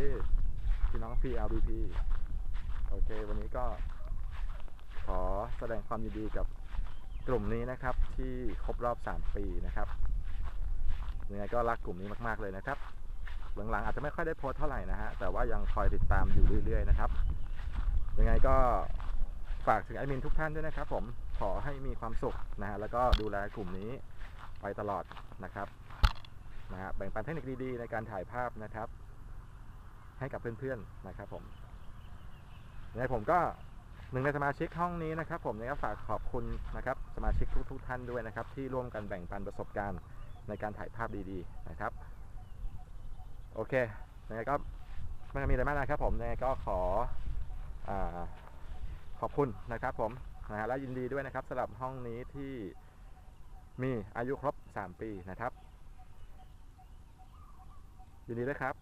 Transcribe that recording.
ดีพี่น้อง PLBP โอเค วันนี้ก็ขอแสดงความยินดีกับกลุ่มนี้นะครับที่ครบรอบ 3 ปีนะครับยังไงก็รักกลุ่มนี้มาก ๆ เลยนะครับ หลังๆอาจจะไม่ค่อยได้โพสเท่าไหร่นะฮะ แต่ว่ายังคอยติดตามอยู่เรื่อย ๆ นะครับ ยังไงก็ฝากถึงแอดมินทุกท่านด้วยนะครับ ผม ขอให้มีความสุขนะฮะ แล้วก็ดูแลกลุ่มนี้ไปตลอดนะครับ นะฮะ แบ่งปันเทคนิคดีๆ ในการถ่ายภาพนะครับ ให้กับเพื่อนๆนะครับผมยังไงผมก็หนึ่งในสมาชิกห้องนี้นะครับ ผมยังไงก็ฝากขอบคุณนะครับ สมาชิกทุกๆท่านด้วยนะครับ ที่ร่วมกันแบ่งปันประสบการณ์ในการถ่ายภาพดีๆนะครับ โอเคยังไงก็ไม่มีอะไรมากนะครับ ผมยังไงก็ขออขอบคุณนะครับ ผมนะฮะและยินดีด้วยนะครับสำหรับห้องนี้ที่มีอายุครบ 3 ปีนะครับ ยินดีด้วยครับ